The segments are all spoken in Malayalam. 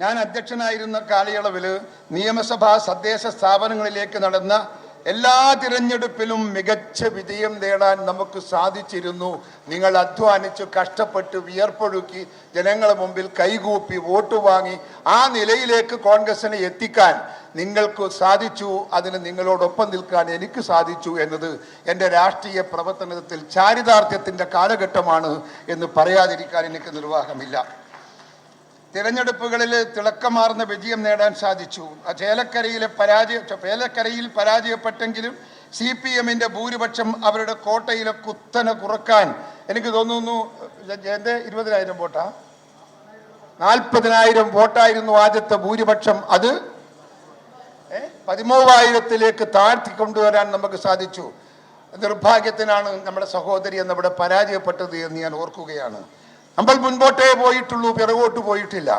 ഞാൻ അധ്യക്ഷനായിരുന്ന കാലയളവിൽ നിയമസഭാ തദ്ദേശ സ്ഥാപനങ്ങളിലേക്ക് നടന്ന എല്ലാ തിരഞ്ഞെടുപ്പിലും മികച്ച വിജയം നേടാൻ നമുക്ക് സാധിച്ചിരുന്നു. നിങ്ങൾ അധ്വാനിച്ചു കഷ്ടപ്പെട്ട് വിയർപ്പൊഴുക്കി ജനങ്ങളുടെ മുമ്പിൽ കൈകൂപ്പി വോട്ട് വാങ്ങി ആ നിലയിലേക്ക് കോൺഗ്രസിനെ എത്തിക്കാൻ നിങ്ങൾക്ക് സാധിച്ചു. അതിന് നിങ്ങളോടൊപ്പം നിൽക്കാൻ എനിക്ക് സാധിച്ചു എന്നത് എന്റെ രാഷ്ട്രീയ പ്രവർത്തനത്തിൽ ചാരിതാർത്ഥ്യത്തിന്റെ കാലഘട്ടമാണ് എന്ന് പറയാതിരിക്കാൻ എനിക്ക് നിർവാഹമില്ല. തിരഞ്ഞെടുപ്പുകളിൽ തിളക്കമാർന്ന വിജയം നേടാൻ സാധിച്ചു. ചേലക്കരയിലെ പരാജയ ചേലക്കരയിൽ പരാജയപ്പെട്ടെങ്കിലും സി പി എമ്മിന്റെ ഭൂരിപക്ഷം അവരുടെ കോട്ടയിലെ കുത്തനെ കുറയ്ക്കാൻ എനിക്ക് തോന്നുന്നു എന്റെ ഇരുപതിനായിരം വോട്ടാ? നാൽപ്പതിനായിരം വോട്ടായിരുന്നു ആദ്യത്തെ ഭൂരിപക്ഷം. അത് പതിമൂവായിരത്തിലേക്ക് താഴ്ത്തി കൊണ്ടുവരാൻ നമുക്ക് സാധിച്ചു. നിർഭാഗ്യത്തിനാണ് നമ്മുടെ സഹോദരി എന്നിവിടെ പരാജയപ്പെട്ടത് എന്ന് ഞാൻ ഓർക്കുകയാണ്. നമ്മൾ മുൻപോട്ടേ പോയിട്ടുള്ളൂ പിറകോട്ട് പോയിട്ടില്ല.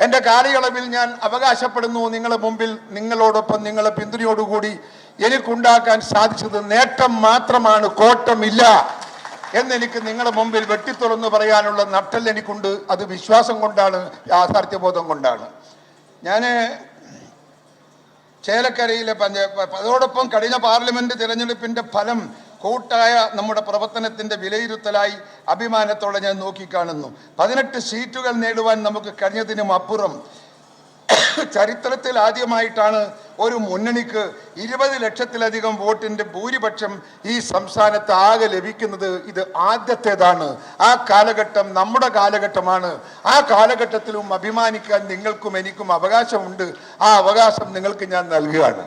എന്റെ കാലയളവിൽ ഞാൻ അവകാശപ്പെടുന്നു നിങ്ങളെ മുമ്പിൽ നിങ്ങളോടൊപ്പം നിങ്ങളെ പിന്തുണയോടുകൂടി എനിക്കുണ്ടാക്കാൻ സാധിച്ചത് നേട്ടം മാത്രമാണ് കോട്ടമില്ല എന്നെനിക്ക് നിങ്ങളുടെ മുമ്പിൽ വെട്ടിത്തുറന്ന് പറയാനുള്ള നട്ടൽ എനിക്കുണ്ട്. അത് വിശ്വാസം കൊണ്ടാണ് യാഥാർത്ഥ്യബോധം കൊണ്ടാണ്. ഞാൻ ചേലക്കരയിലെ പഞ്ചായത്ത് അതോടൊപ്പം കഴിഞ്ഞ പാർലമെന്റ് തിരഞ്ഞെടുപ്പിന്റെ ഫലം കൂട്ടായ നമ്മുടെ പ്രവർത്തനത്തിന്റെ വിലയിരുത്തലായി അഭിമാനത്തോടെ ഞാൻ നോക്കിക്കാണുന്നു. പതിനെട്ട് സീറ്റുകൾ നേടുവാൻ നമുക്ക് കഴിഞ്ഞതിനും അപ്പുറം ചരിത്രത്തിൽ ആദ്യമായിട്ടാണ് ഒരു മുന്നണിക്ക് ഇരുപത് ലക്ഷത്തിലധികം വോട്ടിന്റെ ഭൂരിപക്ഷം ഈ സംസ്ഥാനത്ത് ആകെ ലഭിക്കുന്നത്. ഇത് ആദ്യത്തേതാണ്. ആ കാലഘട്ടം നമ്മുടെ കാലഘട്ടമാണ്. ആ കാലഘട്ടത്തിലും അഭിമാനിക്കാൻ നിങ്ങൾക്കും എനിക്കും അവകാശമുണ്ട്. ആ അവകാശം നിങ്ങൾക്ക് ഞാൻ നൽകുകയാണ്.